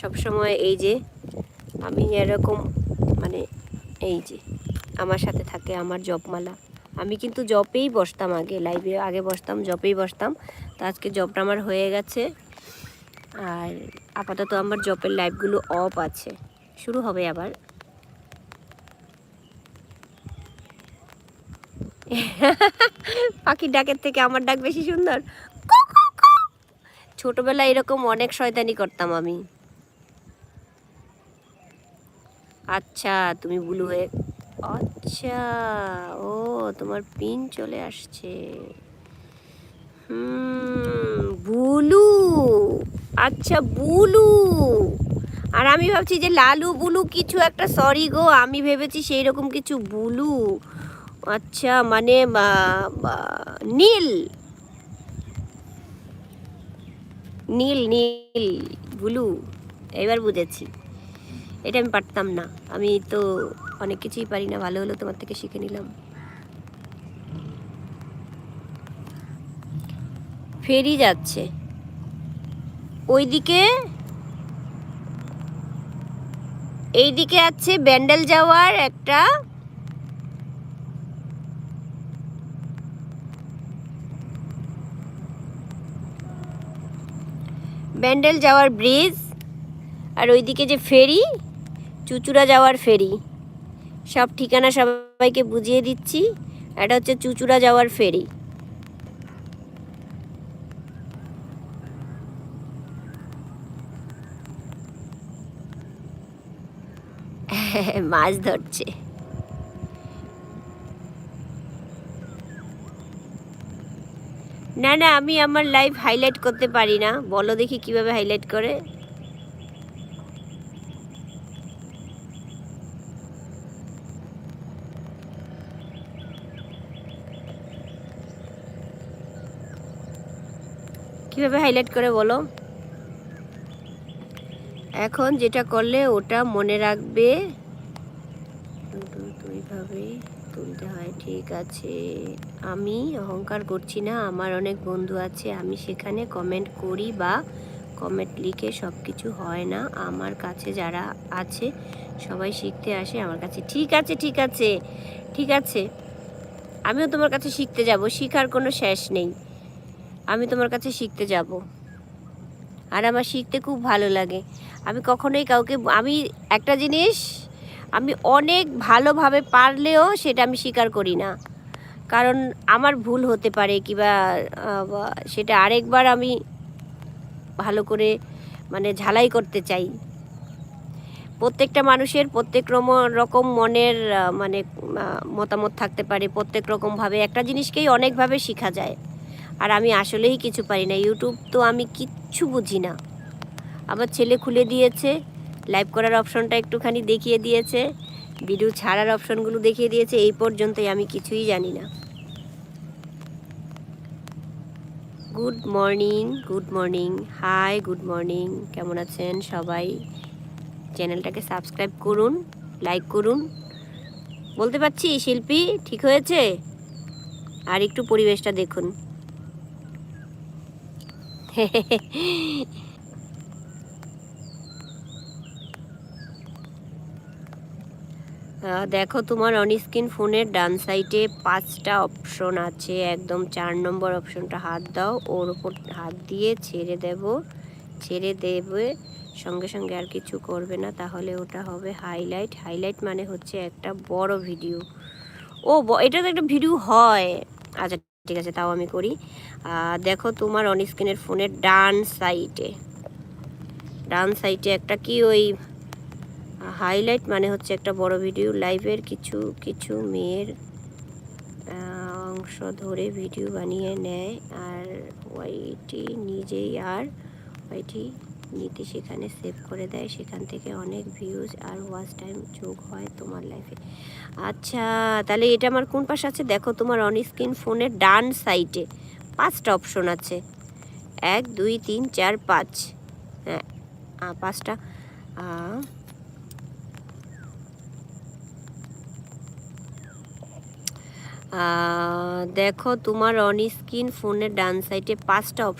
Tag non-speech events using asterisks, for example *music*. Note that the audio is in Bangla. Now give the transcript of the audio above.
সবসময় এই যে আমি এরকম মানে এই যে আমার সাথে থাকে আমার জপমালা। আমি কিন্তু জপেই বসতাম আগে লাইভে আগে বসতাম, জপেই বসতাম। তো আজকে জবটা আমার হয়ে গেছে। আর আপাতত আমার জপের লাইভগুলো অফ আছে। শুরু হবে আবার। পাখির ডাকের থেকে আমার ডাক বেশি সুন্দর। ছোটবেলায় এরকম অনেক শয়তানি করতাম আমি। আচ্ছা তুমি বুলু হয়ে আচ্ছা ও তোমার পিন চলে আসছে। বুলু আচ্ছা বুলু। আর আমি ভাবছি যে লালু, বুলু কিছু একটা সরি গো, আমি ভেবেছি সেই রকম কিছু বুলু। আচ্ছা মানে নীল। নীল নীল, বুলু এবার বুঝেছি। এটা আমি পারতাম না। আমি তো অনেক কিছুই পারি না, ভালো হলো তোমার থেকে শিখে নিলাম। ফেরি যাচ্ছে। ওইদিকে, এইদিকে আছে ব্যান্ডেল যাওয়ার একটা ব্যান্ডেল যাওয়ার ব্রিজ, আর ওইদিকে যে ফেরি চুচুড়া যাওয়ার ফেরি। সব ঠিকানা সবাইকে বুঝিয়ে দিচ্ছি। এটা হচ্ছে চুচুড়া যাওয়ার ফেরি। *laughs* মাছ ধরছে। না না, আমি আমার লাইভ হাইলাইট করতে পারি না। বলো দেখি কীভাবে হাইলাইট করে। কীভাবে হাইলাইট করে বলো? এখন যেটা করলে ওটা মনে রাখবে। তুলতে হয়, ঠিক আছে। আমি অহংকার করছি না, আমার অনেক বন্ধু আছে, আমি সেখানে কমেন্ট করি বা কমেন্ট লিখে সব কিছু হয় না। আমার কাছে যারা আছে, সবাই শিখতে আসে আমার কাছে। ঠিক আছে ঠিক আছে ঠিক আছে। আমিও তোমার কাছে শিখতে যাব, শিখার কোনো শেষ নেই। আমি তোমার কাছে শিখতে যাব। আর আমার শিখতে খুব ভালো লাগে। আমি কখনোই কাউকে, আমি একটা জিনিস, আমি অনেক ভালোভাবে পারলেও সেটা আমি স্বীকার করি না। কারণ আমার ভুল হতে পারে কিবা সেটা আরেকবার আমি ভালো করে মানে ঝালাই করতে চাই। প্রত্যেকটা মানুষের প্রত্যেক রকম মনের মানে মতামত থাকতে পারে। প্রত্যেক রকমভাবে একটা জিনিসকেই অনেকভাবে শেখা যায়। আর আমি আসলেই কিছু পারি না। ইউটিউব তো আমি কিচ্ছু বুঝি না। আবার ছেলে খুলে দিয়েছে লাইভ করার অপশনটা একটুখানি দেখিয়ে দিয়েছে ভিডিও ছাড়ার অপশনগুলো দেখিয়ে দিয়েছে, এই পর্যন্তই আমি কিছুই জানি না। Good morning good morning hi good morning কেমন আছেন সবাই? চ্যানেলটাকে সাবস্ক্রাইব করুন লাইক করুন। বলতে পারছি, শিল্পী, ঠিক হয়েছে? আর একটু পরিবেশটা দেখুন। *laughs* দেখো তোমার অনস্ক্রিন ফোনের ডান সাইডে পাঁচটা অপশন আছে। একদম চার নম্বর অপশনটা হাত দাও, ওর ওপর হাত দিয়ে ছেড়ে দেব। ছেড়ে দেবে, সঙ্গে সঙ্গে আর কিছু করবে না, তাহলে ওটা হবে হাইলাইট হাইলাইট মানে হচ্ছে একটা বড় ভিডিও ও এটা তো একটা ভিডিও হয়। আচ্ছা ঠিক আছে, তাও আমি করি। দেখো তোমার অনস্ক্রিনের ফোনের ডান সাইডে ডান সাইডে একটা কি ওই হাইলাইট মানে হচ্ছে একটা বড় ভিডিও লাইভের কিছু কিছু মেয়ের অংশ ধরে ভিডিও বানিয়ে নেয়। আর ওয়াইটি নিজেই আর ওয়াইটি নিতে সেখানে সেভ করে দেয়। সেখান থেকে অনেক ভিউজ আর ওয়াচ টাইম যোগ হয় তোমার লাইফে আচ্ছা তাহলে এটা আমার কোন পাশে আছে? দেখো তোমার অন স্ক্রিন ফোনের ডান সাইডে পাঁচটা অপশন আছে। এক, দুই, তিন, চার, পাঁচ। হ্যাঁ পাঁচটা। দেখো তোমার অন স্ক্রিন ফোনের ডান সাইডে পাঁচটা